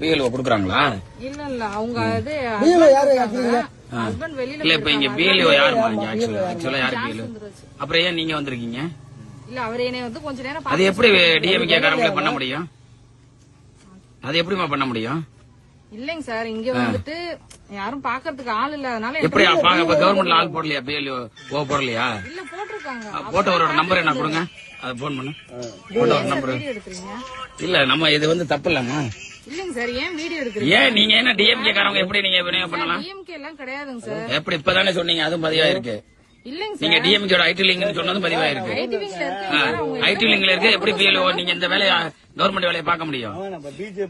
BLO குடுக்குறாங்களா? இல்ல இல்ல. அவங்க இது பிஎல்ஓ யாரு கேக்குறீங்க ஹஸ்பண்ட் வெளியில இல்ல இப்ப இங்க பிஎல்ஓ யாருமா இங்க ஆக்சுவலா ஆக்சுவலா யாரு? பிஎல்ஓ. அப்புறம் ஏன் நீங்க வந்திருக்கீங்க? இல்ல அவர் என்னை வந்து கொஞ்ச நேரம் அது பார்த்து எப்படி டிஎம்கே காரங்களே பண்ண முடியும்? அது எப்படிமா பண்ண முடியும்? இல்லைங்க சார் இங்க வந்துட்டு யாரும் பாக்குறதுக்கு ஆள் இல்லாதனால எப்படி கவர்மெண்ட்ல ஆள் போடலையா? பிஎல்ஓ ஓ போடலையா? இல்ல போட்டிருக்காங்க. போட்டோவரோட நம்பர் என்ன கொடுங்க? அது போன் பண்ணு. போட்டோவோட நம்பர் இல்ல நம்ம இது வந்து தப்பு இல்லம்மா. இல்லைங்க சார் ஏன் வீடியோ எடுக்கிறீங்க? ஏன் நீங்க என்ன டிஎம்கே காரங்க எப்படி நீங்க விநியோகம் பண்ணலாம்? டிஎம்கே எல்லாம் கிடையாதுங்க சார். எப்படி இப்பதானே சொன்னீங்க அதுவும் பதிவாயிருக்கு. இல்லைங்க சார். நீங்க டிஎம்கேட ஐடி லிங்க்னு சொன்னதும் பதிவாயிருக்கு. ஐடி இருக்கு. ஐடி லிங்க்ல இருக்கு எப்படி பிஎல்ஓ நீங்க இந்த வேலையை கவர்மெண்ட் வேலையை பார்க்க முடியும்.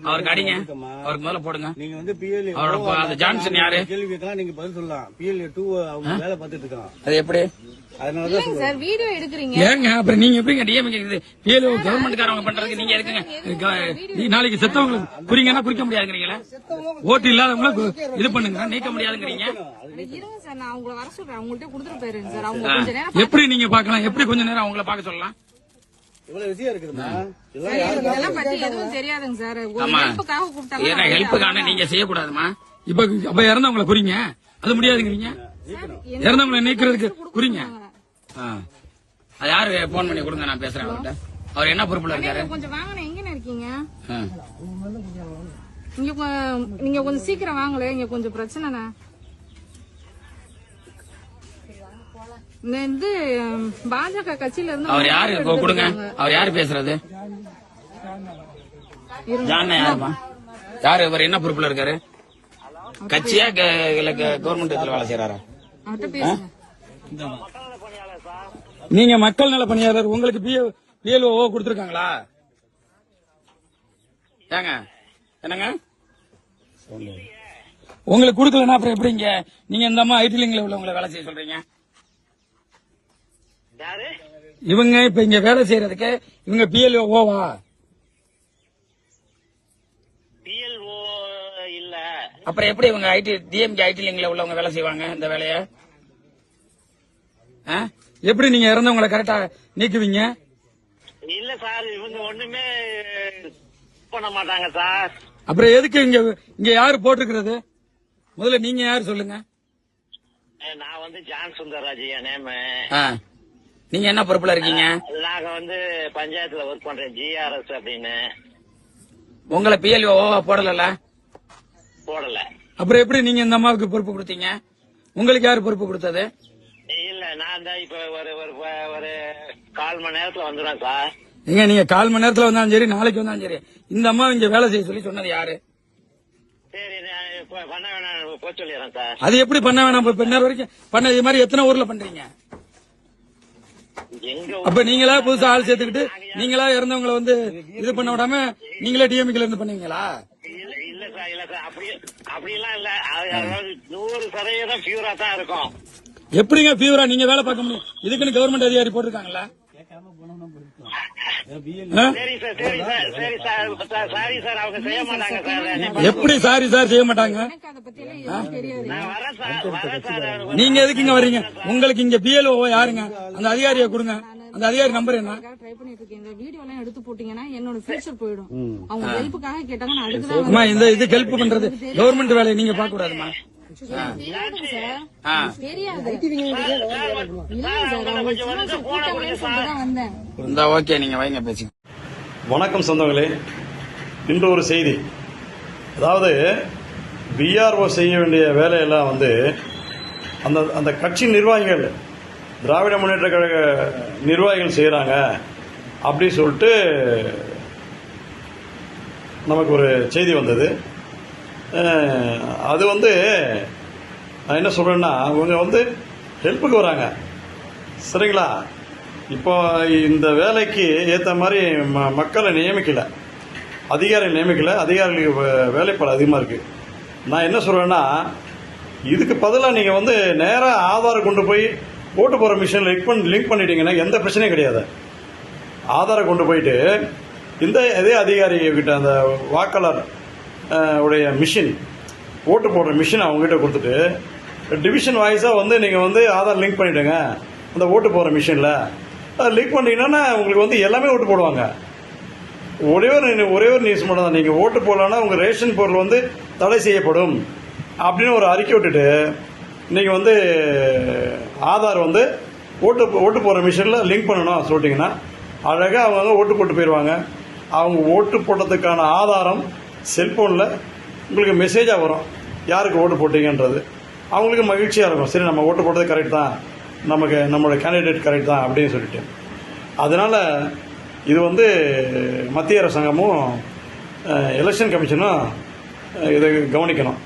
அவருக்கு அடிங்க. அவருக்கு முதல்ல போடுங்க. நீங்க வந்து பிஎல்ஏ அவரோட அந்த ஜான்சன் யாரு? கேள்விக்கெல்லாம் நீங்க பதில் சொல்லலாம். பிஎல்ஏ டூ அவங்க வேலை பார்த்துட்டு இருக்கான். அது எப்படி? அதனாலதான் இல்லைங்க சார் வீடியோ எடுக்கிறீங்க. ஏங்க அப்புறம் நீங்க எப்படிங்க பிஎல்ஓ பண்றதுக்கு நீங்க இருக்குங்க நாளைக்கு செத்தவங்களுக்கு குறிங்கன்னா குறிக்க முடியாதுங்கிறீங்களா? ஓட்டு இல்லாதவங்கள கு- இது பண்ணுங்க. நீக்க முடியாதுங்கிறீங்க. எப்படி நீங்க பார்க்கலாம்? எப்படி கொஞ்ச நேரம் அவங்கள பார்க்க சொல்லலாம்? ஹெல்ப்புக்கான நீங்க செய்யக்கூடாதுமா. இப்ப அப்ப இறந்தவங்கள குறிங்க அது முடியாதுங்கிறீங்க இறந்தவங்களை நீக்கிறதுக்கு குறிங்க ஆ. அது யாரு போன் பண்ணி கொடுங்க நான் பேசுறேன் அவர்கிட்ட. அவர் என்ன பொறுப்புல இருக்காரு? கொஞ்சம் வாங்கண்ணே. எங்கண்ணே இருக்கீங்க? ஆ. இங்க கொ- நீங்க கொஞ்சம் சீக்கிரம் வாங்கல இங்க கொஞ்சம் பிரச்சனைண்ணே. இது பாஜக கட்சியில இருந்து அவர் யாரு? கொடுங்க. அவர் யாரு பேசுறது? யாரு? இவர் என்ன பொறுப்புல இருக்காரு? கட்சியா க- இல்ல கவர்மெண்ட் இதுல வேலை செய்யறாரா நீங்க மக்கள் நல பணியாளர் உங்களுக்கு பிஎல்ஓ கொடுத்திருக்காங்களா? ஏங்க என்னங்க? உங்களுக்கு கொடுக்கலன்னா அப்புறம் எப்படிங்க நீங்க இந்த அம்மா ஐடி லிங்க்ல உள்ளவங்களை வேலை செய்ய சொல்றீங்க? இவங்க இப்ப இங்க வேலை செய்யறதுக்கு இவங்க பிஎல்ஓ ஓவா பிஎல்ஓ இல்ல. அப்புறம் எப்படி இவங்க ஐடி டிஎம்கே ஐடி லிங்க்ல உள்ளவங்க வேலை செய்வாங்க இந்த வேலைய? எப்படி நீங்க இறந்தவங்களை கரெக்டா நீக்குவீங்க? இல்ல சார் இவங்க ஒண்ணுமே பண்ண மாட்டாங்க சார். அப்புறம் எதுக்கு இங்க இங்க யாரு போட்டிருக்கிறது? முதல்ல நீங்க யாரு சொல்லுங்க. நான் வந்து ஜான் சுந்தரராஜ் என் நேமு. நீங்க என்ன பொறுப்புல இருக்கீங்க? நாங்க வந்து பஞ்சாயத்துல ஒர்க் பண்றேன். ஜிஆர்எஸ் அப்படின்னு. உங்களை பிஎல்ஓ போடல போடல. அப்புறம் எப்படி நீங்க இந்த அம்மாவுக்கு பொறுப்பு கொடுத்தீங்க? உங்களுக்கு யாரு பொறுப்பு கொடுத்தது? இல்ல நான் தான் இப்ப ஒரு ஒரு ஒரு கால் மணி நேரத்துல வந்துடுவேன் சார். நீங்க நீங்க கால் மணி நேரத்துல வந்தாலும் சரி நாளைக்கு வந்தாலும் சரி இந்த அம்மா இங்க வேலை செய்ய சொல்லி சொன்னது யாரு? அது எப்படி பண்ண வேணாம் இப்ப வரைக்கும்? பண்ண இது மாதிரி எத்தனை ஊர்ல பண்றீங்க? அப்ப நீங்களா புதுசா ஆள் சேர்த்துக்கிட்டு நீங்களா இறந்தவங்களை வந்து இது பண்ண விடாம நீங்களே டிஎம்கேல இருந்து பண்ணுவீங்களா இல்ல சார் இல்ல சார் அப்படி அப்படிலாம் இல்ல. நூறு சதவீதம் பியூரா தான் இருக்கும். எப்படிங்க ஃபீவரா நீங்க வேலை பார்க்க முடியும்? இதுக்குன்னு கவர்மெண்ட் அதிகாரி போட்டிருக்காங்களா? எப்படி சாரி சார் செய்ய மாட்டாங்க? எனக்கு அதை பத்தி எல்லாம் எதுவும் தெரியாது. நான் வரேன் சார் வரேன் சார். நீங்க எதுக்கு இங்க வர்றீங்க உங்களுக்கு இங்க பிஎல்ஓ யாருங்க? அந்த அதிகாரியை கொடுங்க. அந்த அதிகாரி நம்பர் என்ன? ட்ரை பண்ணிட்டு இருக்கேன். இந்த வீடியோ எல்லாம் எடுத்து போட்டீங்கன்னா என்னோட ஃபியூச்சர் போயிடும். அவங்க ஹெல்ப்புக்காக கேட்டாங்க நான் அம்மா இந்த இது ஹெல்ப் பண்றது கவர்மெண்ட் வேலையை நீங்க பார்க்க கூடாதுமா இந்த ஓகே நீங்க வைங்க வணக்கம் சொந்தங்களே. இன்று ஒரு செய்தி. அதாவது பிஆர்ஓ செய்ய வேண்டிய வேலையெல்லாம் வந்து அந்த அந்த கட்சி நிர்வாகிகள் திராவிட முன்னேற்ற கழக நிர்வாகிகள் செய்கிறாங்க அப்படி சொல்லிட்டு நமக்கு ஒரு செய்தி வந்தது. அது வந்து நான் என்ன சொல்கிறேன்னா அவங்க வந்து ஹெல்ப்புக்கு வராங்க. சரிங்களா? இப்போ இந்த வேலைக்கு ஏற்ற மாதிரி ம மக்களை நியமிக்கலை. அதிகாரிகள் நியமிக்கலை. அதிகாரிகளுக்கு வே- வேலைப்பாடு அதிகமாக இருக்குது நான் என்ன சொல்கிறேன்னா இதுக்கு பதிலாக நீங்கள் வந்து நேராக ஆதாரை கொண்டு போய் ஓட்டு போகிற மிஷின் லிங்க் பண்ணி லிங்க் பண்ணிட்டீங்கன்னா எந்த பிரச்சனையும் கிடையாது. ஆதாரை கொண்டு போயிட்டு இந்த இதே அதிகாரிகிட்ட அந்த வாக்காளர் உடைய மிஷின் ஓட்டு போடுற மிஷின் அவங்ககிட்ட கொடுத்துட்டு டிவிஷன் வாய்ஸாக வந்து நீங்கள் வந்து ஆதார் லிங்க் பண்ணிவிடுங்க அந்த ஓட்டு போகிற மிஷினில் அதை லிங்க் பண்ணிட்டீங்கன்னா உங்களுக்கு வந்து எல்லாமே ஓட்டு போடுவாங்க. ஒரே ஒரு ஒரே ஒரு நியூஸ் மட்டும் தான் நீங்கள் ஓட்டு போடலன்னா உங்கள் ரேஷன் பொருள் வந்து தடை செய்யப்படும். அப்படின்னு ஒரு அறிக்கை விட்டுட்டு நீங்கள் வந்து ஆதார் வந்து ஓட்டு ஓட்டு போகிற மிஷினில் லிங்க் பண்ணணும் சொல்லிட்டிங்கன்னா அழகாக அவங்க ஓட்டு போட்டு போயிடுவாங்க அவங்க ஓட்டு போட்டதுக்கான ஆதாரம் செல்ஃபோனில் உங்களுக்கு மெசேஜாக வரும். யாருக்கு ஓட்டு போட்டீங்கன்றது. அவங்களுக்கு மகிழ்ச்சியாக இருக்கும். சரி நம்ம ஓட்டு போட்டது கரெக்ட் தான். நமக்கு நம்மளோட கேண்டிடேட் கரெக்ட் தான் அப்படின்னு சொல்லிட்டு. அதனால் இது வந்து மத்திய அரசாங்கமும் எலெக்ஷன் கமிஷனும் இதை கவனிக்கணும்.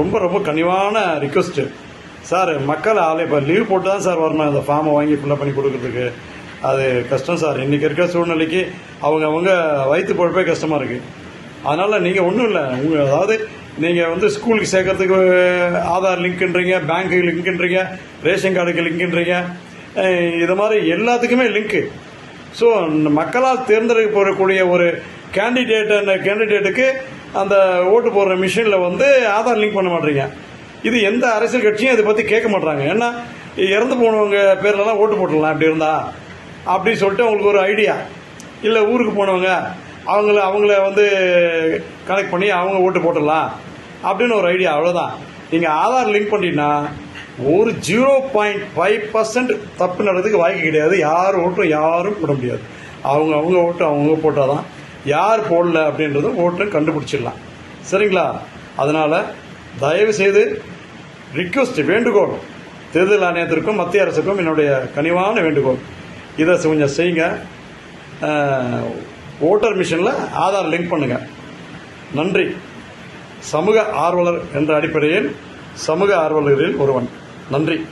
ரொம்ப ரொம்ப கனிவான ரிக்வஸ்ட்டு சார் மக்கள் ஆலை இப்போ லீவ் போட்டு தான் சார் வரணும். இந்த ஃபார்மை வாங்கி ஃபுல்லாக பண்ணி கொடுக்கறதுக்கு. அது கஷ்டம் சார். இன்றைக்கி இருக்கிற சூழ்நிலைக்கு அவங்க அவங்க வயிற்று பொழப்பே கஷ்டமாக இருக்குது அதனால் நீங்கள் ஒன்றும் இல்லை. உங்கள் அதாவது நீங்கள் வந்து ஸ்கூலுக்கு சேர்க்கறதுக்கு ஆதார் லிங்க்ன்றீங்க பேங்க்குக்கு லிங்க்ன்றீங்க ரேஷன் கார்டுக்கு லிங்க்ன்றீங்க இது மாதிரி எல்லாத்துக்குமே லிங்க்கு ஸோ மக்களால் தேர்ந்தெடுக்கப்படக்கூடிய ஒரு கேண்டிடேட் அந்த கேண்டிடேட்டுக்கு அந்த ஓட்டு போடுற மிஷினில் வந்து ஆதார் லிங்க் பண்ண மாட்டீங்க. இது எந்த அரசியல் கட்சியும் இதை பற்றி கேட்க மாட்டாங்க ஏன்னா இறந்து போனவங்க பேர்லலாம் ஓட்டு போட்டுடலாம் இப்படி இருந்தா. அப்படின்னு சொல்லிட்டு அவங்களுக்கு ஒரு ஐடியா இல்லை ஊருக்கு போனவங்க அவங்கள அவங்கள வந்து கனெக்ட் பண்ணி அவங்க ஓட்டு போட்டுடலாம். அப்படின்னு ஒரு ஐடியா அவ்வளோதான் நீங்கள் ஆதார் லிங்க் பண்ணிட்டீங்கன்னா ஒரு ஜீரோ பாயிண்ட் ஃபைவ் பர்சன்ட் தப்பு நடக்கிறதுக்கு வாய்ப்பு கிடையாது. யார் ஓட்டும் யாரும் போட முடியாது. அவங்க அவங்க ஓட்டு அவங்க போட்டால் தான் யார் போடல அப்படின்றத ஓட்டு கண்டுபிடிச்சிடலாம். சரிங்களா? அதனால் தயவுசெய்து ரிக்வஸ்ட் வேண்டுகோள். தேர்தல் ஆணையத்திற்கும் மத்திய அரசுக்கும் என்னுடைய கனிவான வேண்டுகோள். இதை கொஞ்சம் செய்யுங்க. ஓட்டர் மிஷினில் ஆதார் லிங்க் பண்ணுங்கள் நன்றி. சமூக ஆர்வலர் என்ற அடிப்படையில் சமூக ஆர்வலர்களில் ஒருவன். நன்றி.